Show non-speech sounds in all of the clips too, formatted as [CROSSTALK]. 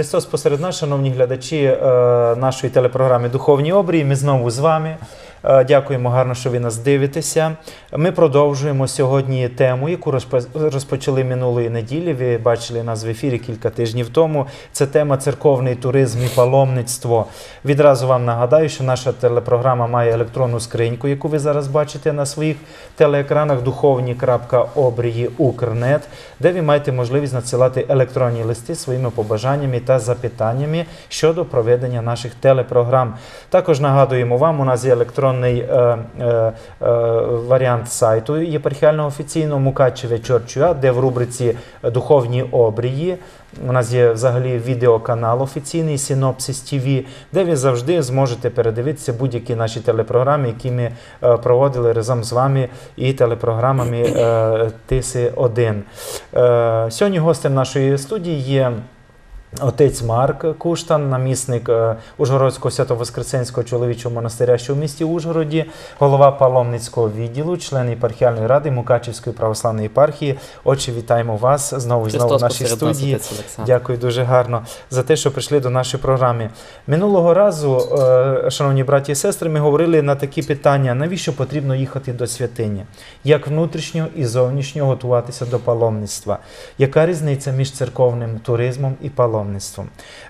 Христос посеред нас, шановні глядачі е, нашої телепрограми Духовні обрії. Ми знову з вами. Е, Дякуємо гарно, що ви нас дивитеся. Ми продовжуємо сьогодні тему, яку розпо- розпочали минулої неділі. Ви бачили нас в ефірі кілька тижнів тому. Це тема церковний туризм і паломництво. Відразу вам нагадаю, що наша телепрограма має електронну скриньку, яку ви зараз бачите на своїх телеекранах духовні.обрії.укрнет, де ви маєте можливість надсилати електронні листи своїми побажаннями та запитаннями щодо проведення наших телепрограм. Також нагадуємо вам, у нас є електронний е, е, е, варіант сайту єпархіального офіційного Мукачеве Чорчуа, де в рубриці Духовні обрії. У нас є взагалі відеоканал офіційний Синопсис ТВ, де ви завжди зможете передивитися будь-які наші телепрограми, які ми е, проводили разом з вами і телепрограмами е, Тиси 1. Е, Сьогодні гостем нашої студії є. Отець Марк Куштан, намісник е, Ужгородського Свято-Воскресенського чоловічого монастиря, що в місті Ужгороді, голова паломницького відділу, член єпархіальної ради Мукачівської православної єпархії. Отче, вітаємо вас знову і знову в нашій студії. Дякую дуже гарно за те, що прийшли до нашої програми. Минулого разу, е, шановні браті і сестри, ми говорили на такі питання: навіщо потрібно їхати до святині? Як внутрішньо і зовнішньо готуватися до паломництва? Яка різниця між церковним туризмом і паломництвом?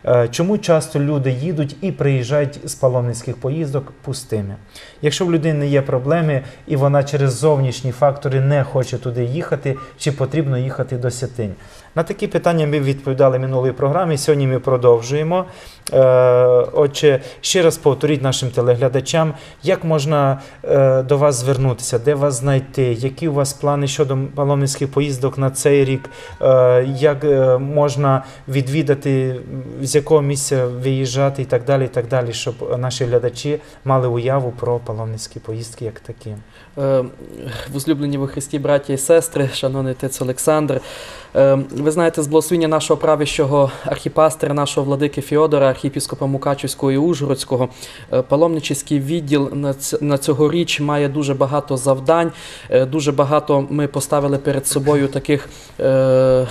Е, Чому часто люди їдуть і приїжджають з паломницьких поїздок пустими? Якщо в людини є проблеми і вона через зовнішні фактори не хоче туди їхати, чи потрібно їхати до святинь? На такі питання ми відповідали в минулій програмі. Сьогодні ми продовжуємо. Е, Отже, ще раз повторіть нашим телеглядачам, як можна е, до вас звернутися, де вас знайти, які у вас плани щодо паломницьких поїздок на цей рік, як можна відвідати, з якого місця виїжджати і так далі, і так далі, щоб наші глядачі мали уяву про паломницькі поїздки як такі. Е, Возлюблені во Христі, браті і сестри, шановний отець Олександр. Е, Ви знаєте, з благословення нашого правящого архіпастера, нашого владики Феодора, архієпіскопа Мукачівського і Ужгородського, е, паломничий відділ на цьогоріч має дуже багато завдань. Е, Дуже багато ми поставили перед собою таких е,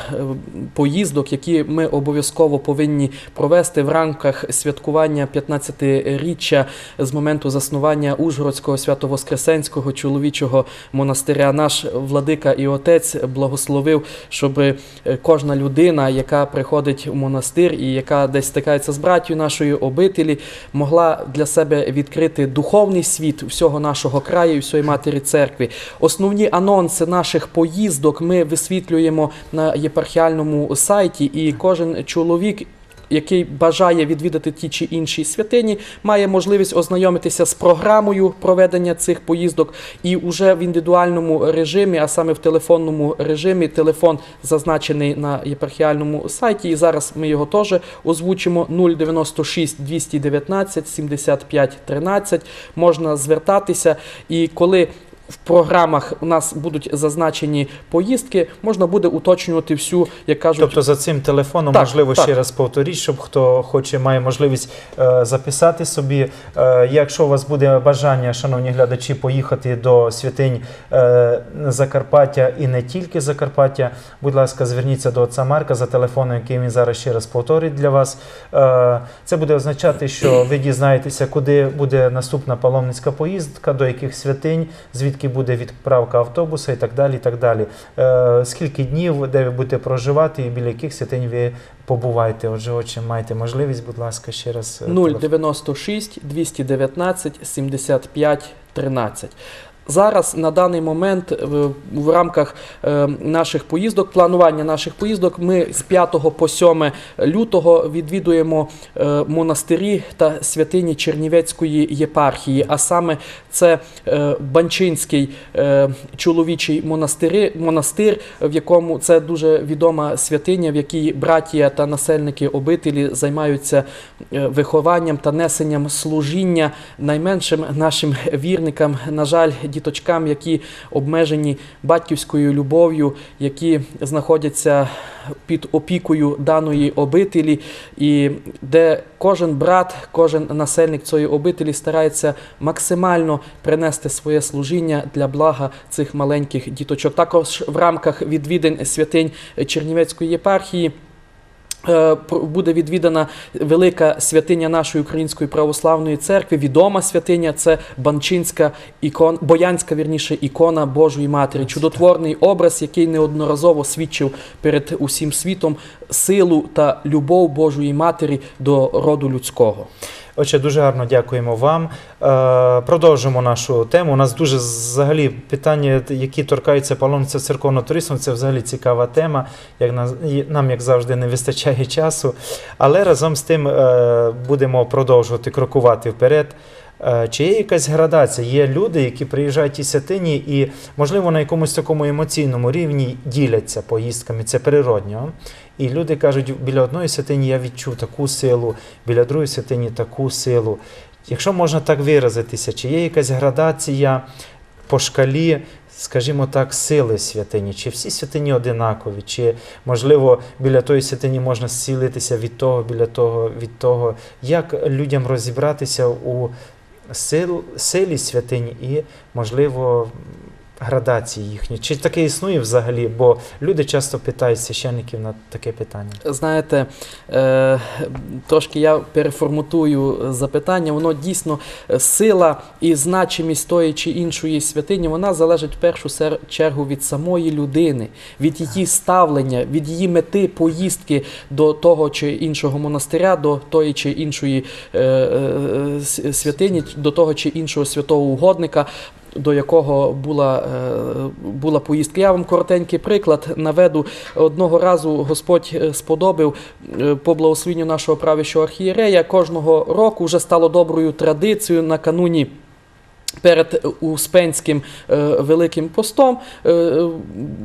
поїздок, які ми обов'язково повинні провести в рамках святкування 15-річчя з моменту заснування Ужгородського свято-воскресенського чоловічого монастиря. Наш владика і отець благословив, щоб е, кожна людина, яка приходить в монастир і яка десь стикається з браттю нашої обителі, могла для себе відкрити духовний світ всього нашого краю і всієї матері церкви. Основні анонси наших поїздок ми висвітлюємо на єпархіальному сайті, і кожен чоловік який бажає відвідати ті чи інші святині, має можливість ознайомитися з програмою проведення цих поїздок і вже в індивідуальному режимі, а саме в телефонному режимі, телефон зазначений на єпархіальному сайті. І зараз ми його теж озвучимо 096 219 75 13. Можна звертатися, і коли в програмах у нас будуть зазначені поїздки, можна буде уточнювати всю, як кажуть, Тобто за цим телефоном, Так, можливо, так. ще раз повторіть, щоб хто хоче, має можливість е, записати собі. Е, якщо у вас буде бажання, шановні глядачі, поїхати до святинь е, Закарпаття і не тільки Закарпаття, будь ласка, зверніться до отця Марка за телефоном, який він зараз ще раз повторить для вас. Е, це буде означати, що ви дізнаєтеся, куди буде наступна паломницька поїздка, до яких святинь, звідки буде відправка автобуса і так далі. І так далі. Е, скільки днів, де ви будете проживати, і біля яких святинь ви побуваєте. Отже, отже, маєте можливість, будь ласка, ще раз. е, 096 219 75 13. Зараз на даний момент в, в рамках е, наших поїздок, планування наших поїздок, ми з 5 по 7 лютого відвідуємо е, монастирі та святині Чернівецької єпархії. А саме це е, Банчинський е, чоловічий монастири, монастир, в якому це дуже відома святиня, в якій братія та насельники обителі займаються е, вихованням та несенням служіння найменшим нашим вірникам, на жаль, діточкам, які обмежені батьківською любов'ю, які знаходяться під опікою даної обителі, і де кожен брат, кожен насельник цієї обителі старається максимально принести своє служіння для блага цих маленьких діточок. Також в рамках відвідин святинь Чернівецької єпархії. Е, буде відвідана велика святиня нашої Української православної церкви, відома святиня це Банчинська ікон, Боянська вірніше ікона Божої Матері, чудотворний образ, який неодноразово свідчив перед усім світом силу та любов Божої Матері до роду людського. Отже, дуже гарно дякуємо вам. Е, продовжимо нашу тему. У нас дуже взагалі питання, які торкаються паломництва церковного туризму. Це взагалі цікава тема. Як нам, як завжди, не вистачає часу. Але разом з тим е, будемо продовжувати крокувати вперед. Е, Чи є якась градація? Є люди, які приїжджають в ті святині і, можливо, на якомусь такому емоційному рівні діляться поїздками, це природньо. І люди кажуть, біля одної святині я відчув таку силу, біля другої святині таку силу. Якщо можна так виразитися, чи є якась градація по шкалі, скажімо так, сили святині? Чи всі святині одинакові? Чи, можливо, біля тої святині можна зцілитися від того, біля того, від того? Як людям розібратися у сил, силі святині і, можливо, градації їхні? Чи таке існує взагалі? Бо люди часто питають священників на таке питання. Знаєте, е, трошки я переформатую запитання. Воно дійсно е, сила і значимість тої чи іншої святині, вона залежить в першу чергу від самої людини, від її ставлення, від її мети поїздки до того чи іншого монастиря, до тої чи іншої е, святині, до того чи іншого святого угодника. До якого була, е, була поїздка. Я вам коротенький приклад наведу. Одного разу Господь е, сподобив е, по благословенню нашого правящого архієрея кожного року вже стало доброю традицією накануні. Перед Успенським е, Великим постом е, е,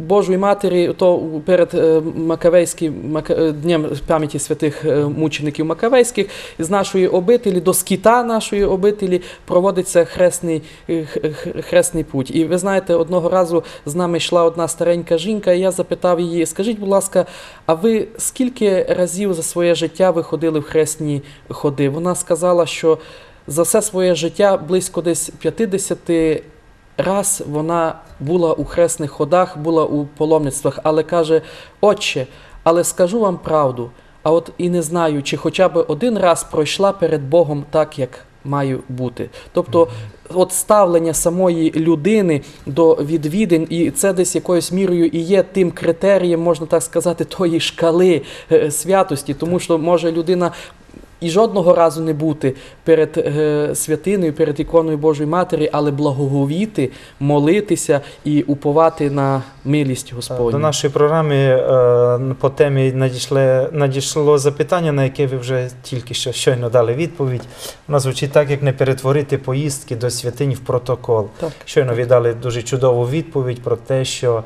Божої Матері, то перед Макавейським Мака- Днем пам'яті святих мучеників Макавейських з нашої обителі до скіта нашої обителі проводиться хресний, хресний путь. І ви знаєте, одного разу з нами йшла одна старенька жінка, і я запитав її: скажіть, будь ласка, а ви скільки разів за своє життя ви ходили в хресні ходи? Вона сказала, що за все своє життя близько десь 50 раз вона була у хресних ходах, була у паломництвах, але каже: Отче, але скажу вам правду, а от і не знаю, чи хоча б один раз пройшла перед Богом так, як маю бути. Тобто, от ставлення самої людини до відвідин, і це десь якоюсь мірою і є тим критерієм, можна так сказати, тої шкали е, святості, тому що може людина. І жодного разу не бути перед е, святиною, перед іконою Божої Матері, але благоговіти, молитися і уповати на милість Господню. До нашої програми е, по темі надійшло, надійшло запитання, на яке ви вже тільки що щойно дали відповідь. Воно звучить так, як не перетворити поїздки до святинь в протокол. Так. Щойно ви дали дуже чудову відповідь про те, що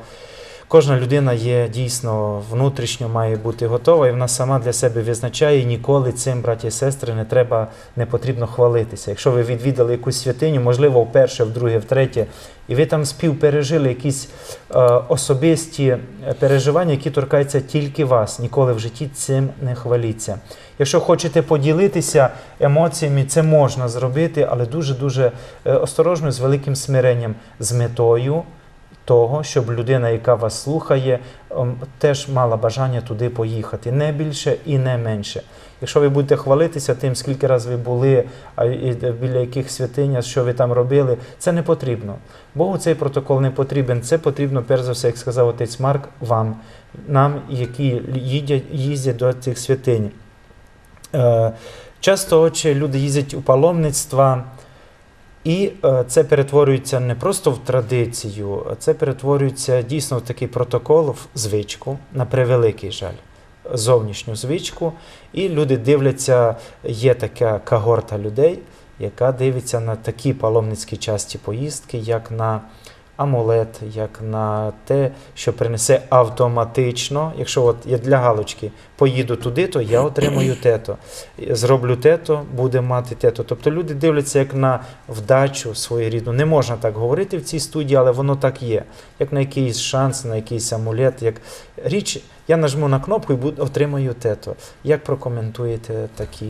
кожна людина є дійсно внутрішньо має бути готова, і вона сама для себе визначає і ніколи цим, браті і сестри, не треба, не потрібно хвалитися. Якщо ви відвідали якусь святиню, можливо, вперше, вдруге, втретє, і ви там співпережили якісь е, особисті е, переживання, які торкаються тільки вас. Ніколи в житті цим не хваліться. Якщо хочете поділитися емоціями, це можна зробити, але дуже-дуже е, осторожно, з великим смиренням, з метою того, щоб людина, яка вас слухає, ем, теж мала бажання туди поїхати. Не більше і не менше. Якщо ви будете хвалитися тим, скільки разів ви були, а біля яких святиня, що ви там робили, це не потрібно. Богу цей протокол не потрібен. Це потрібно, перш за все, як сказав отець Марк, вам, нам, які їдять, їздять до цих святинь. Е, Часто отче, люди їздять у паломництва, і е, це перетворюється не просто в традицію, це перетворюється дійсно в такий протокол, в звичку, на превеликий жаль, зовнішню звичку. І люди дивляться, є така когорта людей, яка дивиться на такі паломницькі часті поїздки, як на амулет, як на те, що принесе автоматично. Якщо от я для галочки поїду туди, то я отримую тето. Зроблю тето, буде мати тето. Тобто люди дивляться як на вдачу своєрідну. Не можна так говорити в цій студії, але воно так є. Як на якийсь шанс, на якийсь амулет, як річ, я нажму на кнопку і отримаю тето. Як прокоментуєте такі?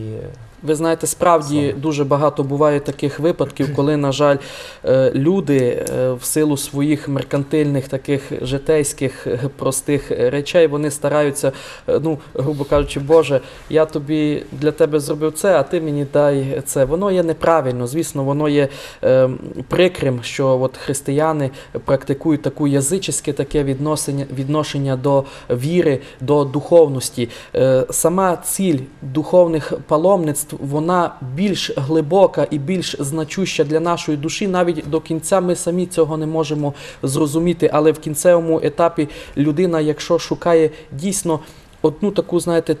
Ви знаєте, справді дуже багато буває таких випадків, [CLEARS THROAT] коли, на жаль, е, люди е, в силу своїх меркантильних таких житейських е, простих речей вони стараються, е, ну, грубо кажучи, Боже, я тобі для тебе зробив це, а ти мені дай це. Воно є неправильно. Звісно, воно є е, прикрим, що от християни практикують таку язичське таке відношення, відношення до віри, до духовності. Е, Сама ціль духовних паломництв вона більш глибока і більш значуща для нашої душі. Навіть до кінця ми самі цього не можемо зрозуміти. Але в кінцевому етапі людина, якщо шукає дійсно одну таку, знаєте,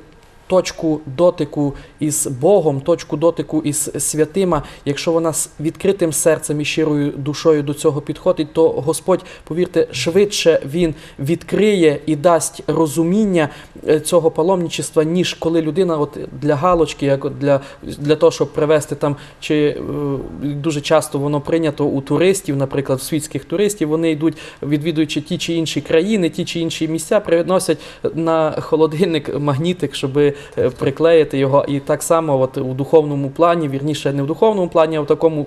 точку дотику із Богом, точку дотику із святима, якщо вона з відкритим серцем і щирою душою до цього підходить, то Господь, повірте, швидше він відкриє і дасть розуміння е, цього паломничества, ніж коли людина от для галочки, як от для, для того, щоб привезти там, чи е, дуже часто воно прийнято у туристів, наприклад, у світських туристів, вони йдуть, відвідуючи ті чи інші країни, ті чи інші місця, приносять на холодильник магнітик, щоб е, приклеїти його. І так само, от у духовному плані, вірніше, не в духовному плані, а в такому.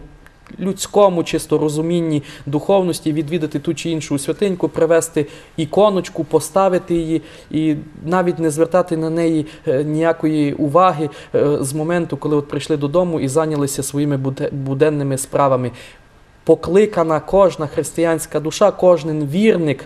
Людському чисто розумінні духовності відвідати ту чи іншу святиньку, привезти іконочку, поставити її і навіть не звертати на неї е, ніякої уваги е, з моменту, коли от прийшли додому і зайнялися своїми буденними справами. Покликана кожна християнська душа, кожен вірник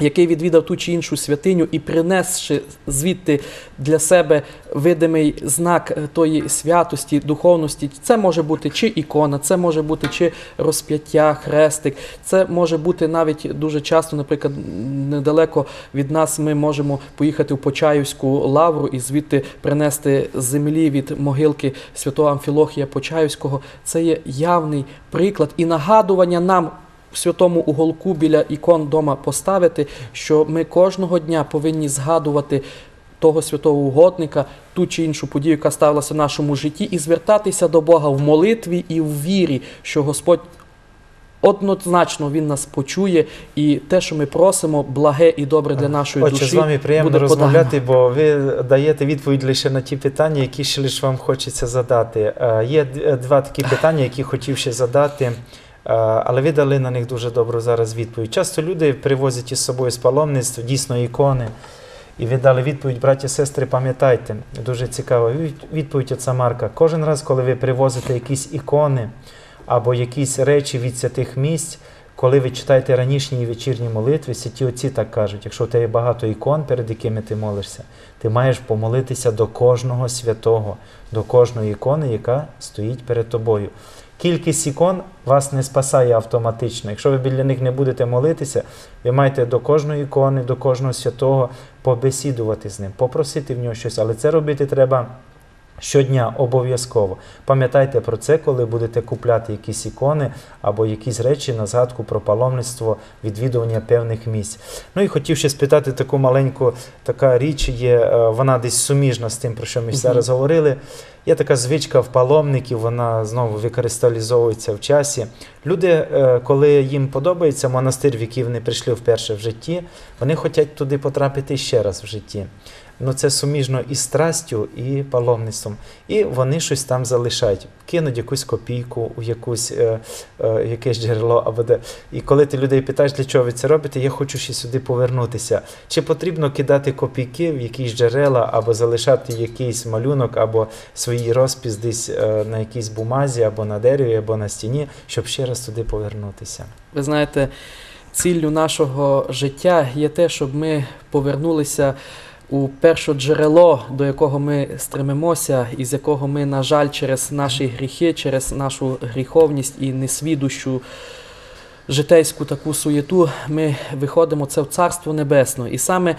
який відвідав ту чи іншу святиню і принесши звідти для себе видимий знак е, тої святості, духовності, це може бути чи ікона, це може бути чи розп'яття, хрестик, це може бути навіть дуже часто, наприклад, недалеко від нас ми можемо поїхати в Почаївську лавру і звідти принести землі від могилки святого Амфілохія Почаївського. Це є явний приклад і нагадування нам в святому уголку біля ікон дома поставити, що ми кожного дня повинні згадувати того святого угодника, ту чи іншу подію, яка сталася в нашому житті, і звертатися до Бога в молитві і в вірі, що Господь однозначно Він нас почує, і те, що ми просимо, благе і добре для нашої Отже, душі. з вами приємно буде розмовляти, бо ви даєте відповідь лише на ті питання, які ще лише вам хочеться задати. Е, Є два такі питання, які хотів ще задати. Е, Але ви дали на них дуже добру зараз відповідь. Часто люди привозять із собою з паломництва дійсно ікони. І ви дали відповідь, браті сестри, пам'ятайте, дуже цікава відповідь отця Марка. Кожен раз, коли ви привозите якісь ікони або якісь речі від святих місць, коли ви читаєте ранішні і вечірні молитви, святі отці так кажуть, якщо у тебе багато ікон, перед якими ти молишся, ти маєш помолитися до кожного святого, до кожної ікони, яка стоїть перед тобою. Кількість ікон вас не спасає автоматично. Якщо ви біля них не будете молитися, ви маєте до кожної ікони, до кожного святого побесідувати з ним, попросити в нього щось, але це робити треба щодня обов'язково. Пам'ятайте про це, коли будете купляти якісь ікони або якісь речі на згадку про паломництво, відвідування певних місць. Ну і хотів ще спитати таку маленьку така річ, є, е, вона десь суміжна з тим, про що ми зараз говорили. Є така звичка в паломників, вона знову використалізовується в часі. Люди, е, коли їм подобається монастир, в який вони прийшли вперше в житті, вони хочуть туди потрапити ще раз в житті. Ну, це суміжно і страстю, і паломництвом. І вони щось там залишають, кинуть якусь копійку у якусь, е, е, якесь джерело або де. І коли ти людей питаєш, для чого ви це робите, я хочу ще сюди повернутися. Чи потрібно кидати копійки в якісь джерела, або залишати якийсь малюнок, або свій розпис десь е, на якійсь бумазі, або на дереві, або на стіні, щоб ще раз туди повернутися? Ви знаєте, ціллю нашого життя є те, щоб ми повернулися у перше джерело, до якого ми стремимося, і з якого ми, на жаль, через наші гріхи, через нашу гріховність і несвідущу житейську таку суєту, ми виходимо це в Царство Небесне. І саме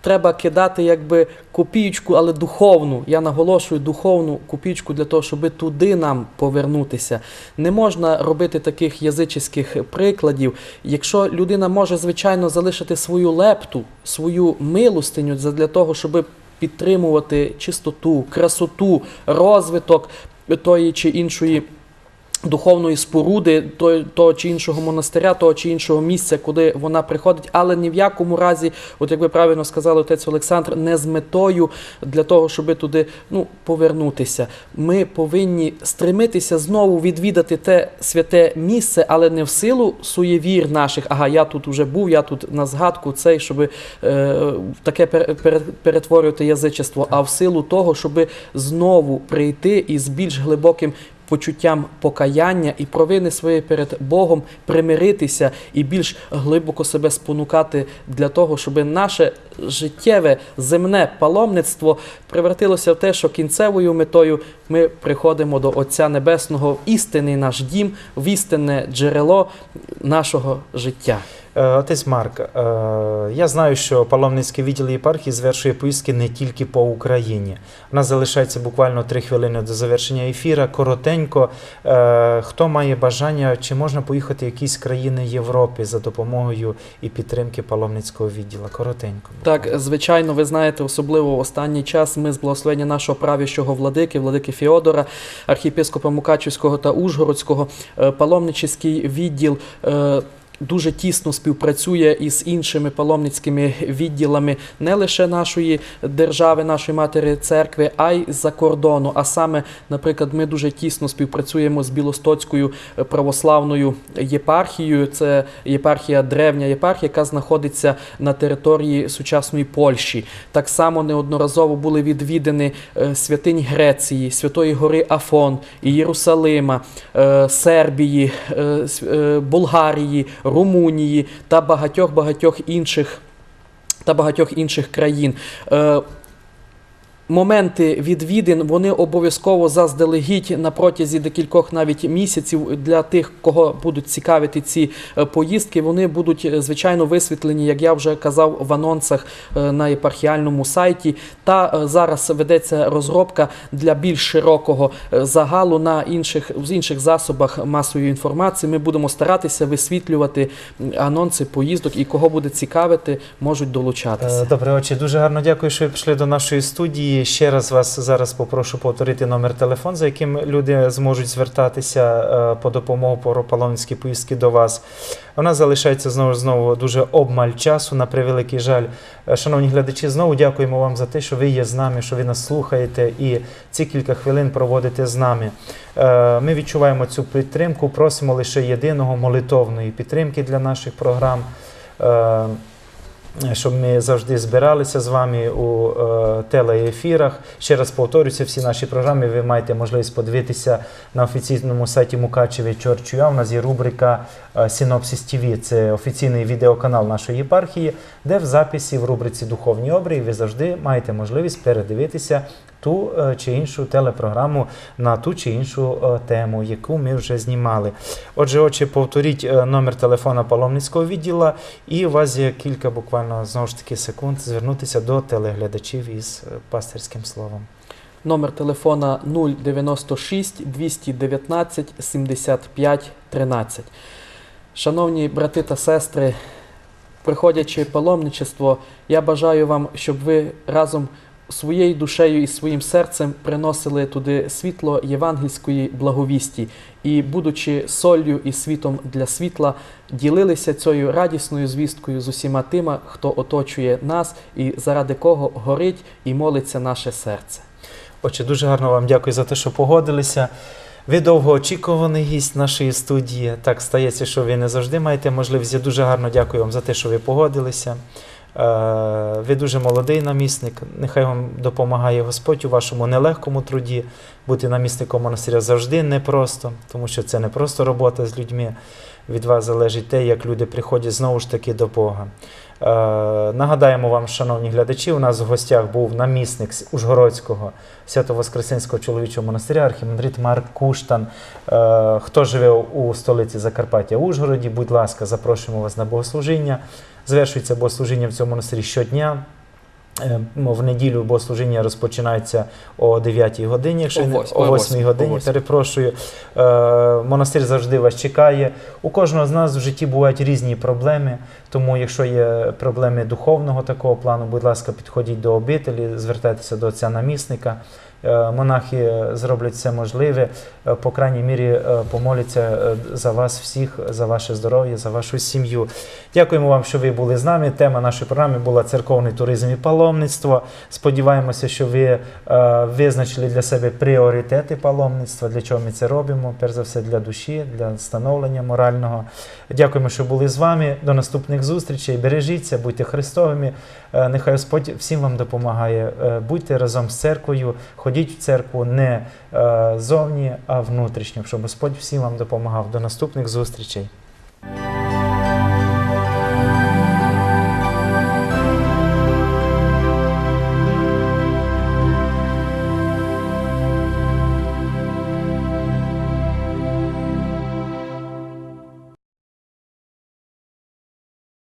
треба кидати якби копійку, але духовну. Я наголошую духовну копійку для того, щоб туди нам повернутися. Не можна робити таких язичних прикладів. Якщо людина може, звичайно, залишити свою лепту, свою милостиню для того, щоб підтримувати чистоту, красоту, розвиток тої чи іншої Духовної споруди того, того чи іншого монастиря, того чи іншого місця, куди вона приходить, але ні в якому разі, от як ви правильно сказали, отець Олександр, не з метою для того, щоб туди ну, повернутися. Ми повинні стремитися знову відвідати те святе місце, але не в силу суєвір наших. Ага, я тут вже був, я тут на згадку цей, щоб е, таке пере- пере- перетворювати язичество, а в силу того, щоб знову прийти із більш глибоким почуттям покаяння і провини своєї перед Богом примиритися і більш глибоко себе спонукати для того, щоб наше життєве земне паломництво превратилося в те, що кінцевою метою ми приходимо до Отця Небесного в істинний наш дім, в істинне джерело нашого життя. Е, Отець Марк, е, я знаю, що паломницький відділ єпархії звершує поїздки не тільки по Україні. У нас залишається буквально три хвилини до завершення ефіра. Коротенько, е, хто має бажання, чи можна поїхати в якісь країни Європи за допомогою і підтримки паломницького відділу? Коротенько. Так, звичайно, ви знаєте, особливо в останній час ми з благословення нашого правящого владики, владики Феодора, архієпископа Мукачівського та Ужгородського, паломничий відділ. Дуже тісно співпрацює із іншими паломницькими відділами не лише нашої держави, нашої матері церкви, а й за кордону. А саме, наприклад, ми дуже тісно співпрацюємо з Білостоцькою православною єпархією. Це єпархія древня єпархія, яка знаходиться на території сучасної Польщі. Так само неодноразово були відвідини е, святинь Греції, Святої Гори Афон, Єрусалима, е, Сербії, е, Болгарії, Румунії та багатьох багатьох інших та багатьох інших країн. Моменти відвідин вони обов'язково заздалегідь на протязі декількох навіть місяців для тих, кого будуть цікавити ці е, поїздки. Вони будуть е, звичайно висвітлені, як я вже казав, в анонсах е, на єпархіальному сайті. Та зараз ведеться розробка для більш широкого загалу на інших в інших засобах масової інформації. Ми будемо старатися висвітлювати анонси поїздок і кого буде цікавити, можуть долучатися. Добре, отче, дуже гарно дякую, що ви прийшли до нашої студії. Ще раз вас зараз попрошу повторити номер телефону, за яким люди зможуть звертатися е, по допомогу по паломницькій поїздки до вас. Нас залишається знову знову дуже обмаль часу, на превеликий жаль. Е, Шановні глядачі, знову дякуємо вам за те, що ви є з нами, що ви нас слухаєте і ці кілька хвилин проводите з нами. Е, Ми відчуваємо цю підтримку, просимо лише єдиного молитовної підтримки для наших програм. Е, щоб ми завжди збиралися з вами у е, телеефірах. Ще раз повторюся, всі наші програми ви маєте можливість подивитися на офіційному сайті Мукачеві Чорчуя. У нас є рубрика е, Синопсис ТВ. Це офіційний відеоканал нашої єпархії, де в записі в рубриці Духовні обрії ви завжди маєте можливість передивитися ту е, чи іншу телепрограму на ту чи іншу е, тему, яку ми вже знімали. Отже, отче, повторіть е, номер телефона паломницького відділу, і у вас є кілька буквально знову ж таки секунд звернутися до телеглядачів із пастирським словом. Номер телефона 096 219 75 13. Шановні брати та сестри, приходячи паломничество, я бажаю вам, щоб ви разом своєю душею і своїм серцем приносили туди світло євангельської благовісті і, будучи солью і світом для світла, ділилися цією радісною звісткою з усіма тима, хто оточує нас і заради кого горить і молиться наше серце. Отже, дуже гарно вам дякую за те, що погодилися. Ви довгоочікуваний гість нашої студії. Так стається, що ви не завжди маєте можливість. Я дуже гарно дякую вам за те, що ви погодилися. Е, Ви дуже молодий намісник. Нехай вам допомагає Господь у вашому нелегкому труді. Бути намісником монастиря завжди непросто, тому що це не просто робота з людьми. Від вас залежить те, як люди приходять знову ж таки до Бога. Е, Нагадаємо вам, шановні глядачі, у нас в гостях був намісник Ужгородського Свято-Воскресенського чоловічого монастиря, архімандрит Марк Куштан. Е, Хто живе у столиці Закарпаття Ужгороді, будь ласка, запрошуємо вас на богослужіння. Звершується богослужіння в цьому монастирі щодня. Е, В неділю богослужіння розпочинається о 9 годині, якщо О не- о о 8 восьмій, годині, о 8. перепрошую. Е, Монастир завжди вас чекає. У кожного з нас в житті бувають різні проблеми, тому якщо є проблеми духовного такого плану, будь ласка, підходіть до обителі, звертайтеся до отця намісника. Е, монахи зроблять все можливе, е, по крайній мірі е, помоляться е, за вас всіх, за ваше здоров'я, за вашу сім'ю. Дякуємо вам, що ви були з нами. Тема нашої програми була церковний туризм і паломництво. Сподіваємося, що ви е, визначили для себе пріоритети паломництва, для чого ми це робимо. Перш за все для душі, для встановлення морального. Дякуємо, що були з вами. До наступних зустрічей. Бережіться, будьте Христовими. Е, Нехай Господь всім вам допомагає. Е, Будьте разом з церквою, Ходіть в церкву не е, зовні, а внутрішньо, щоб Господь всім вам допомагав. До наступних зустрічей.